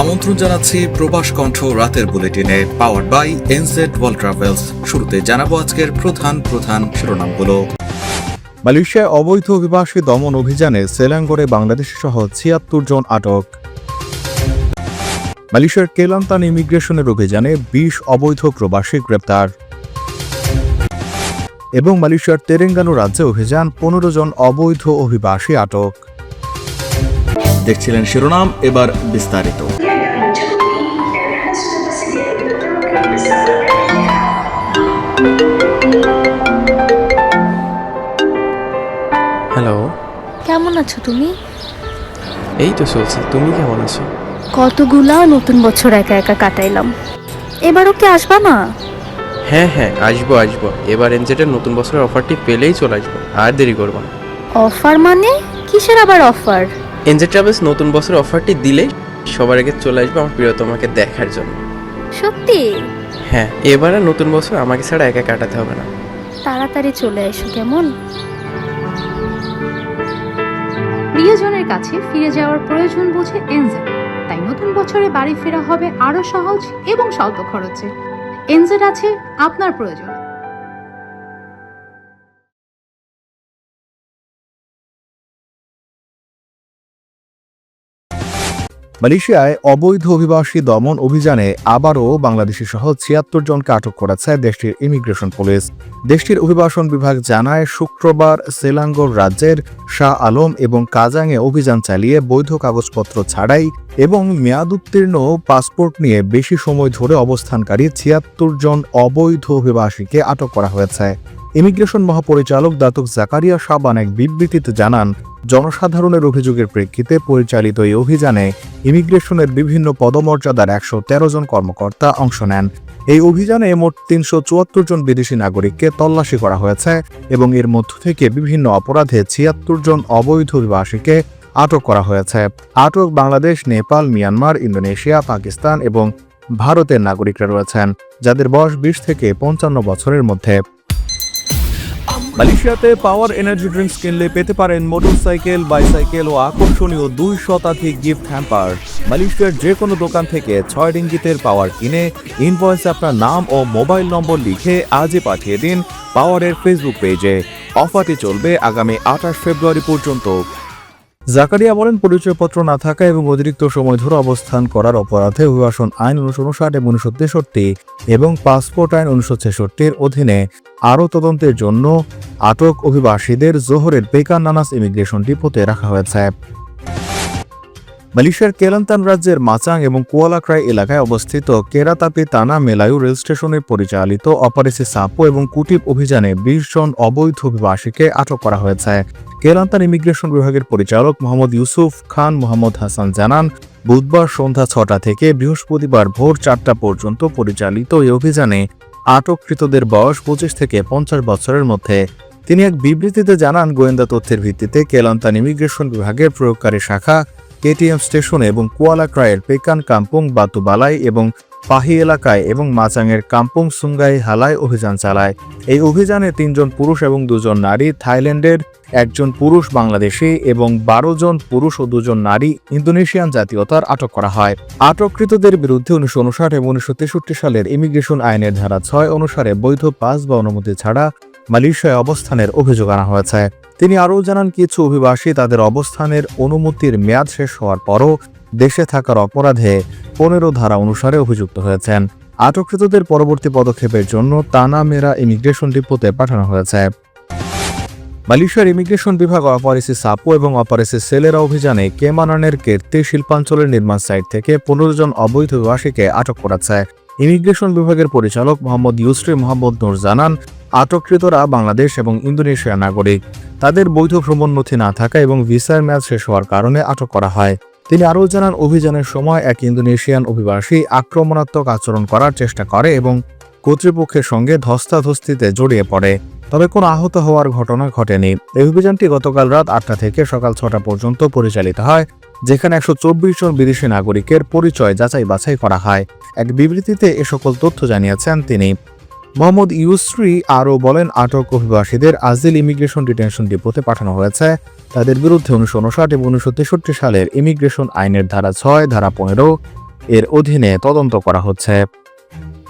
আমন্ত্রণ জানাচ্ছি প্রবাস কণ্ঠ রাতের বুলেটিনে power by NZ world travels শুরুতে জানাব আজকের প্রধান প্রধান শিরোনামগুলো। মালয়েশিয়ায় অবৈধ অভিবাসী দমন অভিযানে সেলাঙ্গরে বাংলাদেশ সহ ছিয়াত্তর জন আটক। মালয়েশিয়ার কেলান্তান ইমিগ্রেশনের অভিযানে বিশ অবৈধ প্রবাসী গ্রেপ্তার। এবং মালয়েশিয়ার তেরেঙ্গানু রাজ্যে অভিযান পনেরো জন অবৈধ অভিবাসী আটক। দেখছিলেন শিরোনাম এবার বিস্তারিত। হ্যালো কেমন আছো তুমি? এই তো চলছে। তুমি কেমন আছো? কতগুলা নতুন বছর একা একা কাটাইলাম। এবারও কি আসবা না? হ্যাঁ হ্যাঁ আসব আসব। এবার এনজেটের নতুন বছরের অফারটি পেলেই চলে আসব। আর দেরি করব না। অফার মানে? কিসের আবার অফার এনজেড ট্রাভেলস নতুন বছরের অফারটি দিলে সবার আগে চলে আসব আমার প্রিয়তমাকে দেখার জন্য। সত্যি? হ্যাঁ এবার আর নতুন বছর আমাকে ছাড়া একা কাটাতে হবে না। তাড়াতাড়ি চলে এসো কেমন? প্রিয়জনের কাছে ফিরে যাওয়ার প্রয়োজন বুঝে এনজেড তাই নতুন বছরে বাড়ি ফেরা হবে আরও সহজ এবং স্বল্প খরচে। এনজেড আছে আপনার প্রয়োজন। মালয়েশিয়ায় অবৈধ অভিবাসী দমন অভিযানে আবারও বাংলাদেশি সহ ছিয়াত্তর জনকে আটক করেছে দেশটির ইমিগ্রেশন পুলিশ। দেশটির অভিবাসন বিভাগ জানায়, শুক্রবার সেলাঙ্গর রাজ্যের শাহ আলম এবং কাজাংয়ে অভিযান চালিয়ে বৈধ কাগজপত্র ছাড়াই এবং মেয়াদ উত্তীর্ণ পাসপোর্ট নিয়ে বেশি সময় ধরে অবস্থানকারী ছিয়াত্তর জন অবৈধ অভিবাসীকে আটক করা হয়েছে। ইমিগ্রেশন মহাপরিচালক দাতক জাকারিয়া সাবান এক বিবৃতিতে জানান, জনসাধারণের অভিযোগের প্রেক্ষিতে পরিচালিত এই অভিযানে ইমিগ্রেশনের বিভিন্ন পদমর্যাদার একশো তেরো জন কর্মকর্তা অংশ নেন। এই অভিযানে মোট তিনশো চুয়াত্তর জন বিদেশি নাগরিককে তল্লাশি করা হয়েছে এবং এর মধ্য থেকে বিভিন্ন অপরাধে ছিয়াত্তর জন অবৈধ অভিবাসীকে আটক করা হয়েছে। আটক বাংলাদেশ, নেপাল, মিয়ানমার, ইন্দোনেশিয়া, পাকিস্তান এবং ভারতের নাগরিকরা রয়েছেন, যাদের বয়স বিশ থেকে পঞ্চান্ন বছরের মধ্যে। মালয়েশিয়াতে পাওয়ার এনার্জি ড্রিঙ্কস কিনলে পেতে পারেন মোটরসাইকেল, বাইসাইকেল ও আকর্ষণীয় দুই শতাধিক গিফট হ্যাম্পার। মালয়েশিয়ার যে কোনো দোকান থেকে ছয় রিঙ্গিতের পাওয়ার কিনে ইনভয়েসে আপনার নাম ও মোবাইল নম্বর লিখে আজই পাঠিয়ে দিন পাওয়ারের ফেসবুক পেজে। অফারটি চলবে আগামী আঠাশ ফেব্রুয়ারি পর্যন্ত। জাকারিয়া বলেন, পরিচয়পত্র না থাকা এবং অতিরিক্ত সময় ধরে অবস্থান করার অপরাধে অভিবাসন আইন উনিশশো উনষাট এবং উনিশশো তেষট্টি এবং পাসপোর্ট আইন উনিশশো ছেষট্টির অধীনে আরও তদন্তের জন্য আটক অভিবাসীদের জোহরের বেকার নানাস ইমিগ্রেশন ডিপোতে রাখা হয়েছে। মালয়েশিয়ার কেলান্তান রাজ্যের মাচাং এবং কুয়ালাক্রাই এলাকায় অবস্থিত কেরাতাপি তানা মেলায়ু রেল স্টেশনে পরিচালিত অপারেসি সাপো এবং কুটিপ অভিযানে বিশ জন অবৈধ অভিবাসীকে আটক করা হয়েছে। কেলান্তান ইমিগ্রেশন বিভাগের পরিচালক মোহাম্মদ ইউসুফ খান মোহাম্মদ হাসান জানান, বুধবার সন্ধ্যা ছটা থেকে বৃহস্পতিবার ভোর চারটা পর্যন্ত পরিচালিত এই অভিযানে আটককৃতদের বয়স পঁচিশ থেকে পঞ্চাশ বছরের মধ্যে। তিনি এক বিবৃতিতে জানান, গোয়েন্দা তথ্যের ভিত্তিতে কেলান্তান ইমিগ্রেশন বিভাগের প্রয়োগকারী শাখা, কেটিএম স্টেশনে এবং কুয়ালাক্রায়ের পেকান, কাম্পুং, বাতুবালাই এবং পাহি এলাকায় এবং মাচাংয়ের কাম্পুং সুঙ্গাই হালায় অভিযান চালায়। এই অভিযানে তিনজন পুরুষ এবং দুজন নারী, থাইল্যান্ডের একজন পুরুষ বাংলাদেশি এবং বারো জন পুরুষ ও দুজন নারী ইন্দোনেশিয়ান জাতীয়তার আটক করা হয়। আটককৃতদের বিরুদ্ধে উনিশশো উনষাট এবং উনিশশো তেষট্টি সালের ইমিগ্রেশন আইনের ধারা ছয় অনুসারে বৈধ পাস বা অনুমতি ছাড়া মালয়েশিয়ায় অবস্থানের অভিযোগ আনা হয়েছে। তিনি আরও জানান, কিছু অভিবাসী তাদের অবস্থানের অনুমতির মেয়াদ শেষ হওয়ার পরও দেশে থাকার অপরাধে পনেরো ধারা অনুসারে অভিযুক্ত হয়েছেন। আটককৃতদের পরবর্তী পদক্ষেপের জন্য তানা মেরা ইমিগ্রেশন ডিপোতে পাঠানো হয়েছে। মালয়েশিয়ার ইমিগ্রেশন বিভাগ অপারেসি সাপো এবং অপারেসি সেলেরা অভিযানে কেমানানের কীর্তি শিল্পাঞ্চলের নির্মাণ সাইট থেকে পনেরো জন অবৈধ অভিবাসীকে আটক করেছে। ইমিগ্রেশন বিভাগের পরিচালক মোহাম্মদ ইউসরি মোহাম্মদ নূর জানান, আটককৃতরা বাংলাদেশ এবং ইন্দোনেশিয়া নাগরিক। তাদের বৈধ ভ্রমণ নথি না থাকা এবং ভিসার মেয়াদ শেষ হওয়ার কারণে আটক করা হয়। তিনি আরও জানান, অভিযানের সময় এক ইন্দোনেশিয়ান অভিবাসী আক্রমণাত্মক আচরণ করার চেষ্টা করে এবং কর্তৃপক্ষের সঙ্গে ধস্তাধস্তিতে জড়িয়ে পড়ে। তবে কোনো আহত হওয়ার ঘটনা ঘটেনি। এই অভিযানটি গতকাল রাত আটটা থেকে সকাল ছটা পর্যন্ত পরিচালিত হয়, যেখানে একশো চব্বিশ জন বিদেশি নাগরিকের পরিচয় যাচাই বাছাই করা হয়। এক বিবৃতিতে এ সকল তথ্য জানিয়েছেন তিনি। মোহাম্মদ ইউসরি আরও বলেন, আটক অভিবাসীদের আজিল ইমিগ্রেশন ডিটেনশন ডিপোতে পাঠানো হয়েছে। তাদের বিরুদ্ধে উনিশশো উনষাট এবং উনিশশো তেষট্টি সালের ইমিগ্রেশন আইনের ধারা ছয়, ধারা পনেরো এর অধীনে তদন্ত করা হচ্ছে।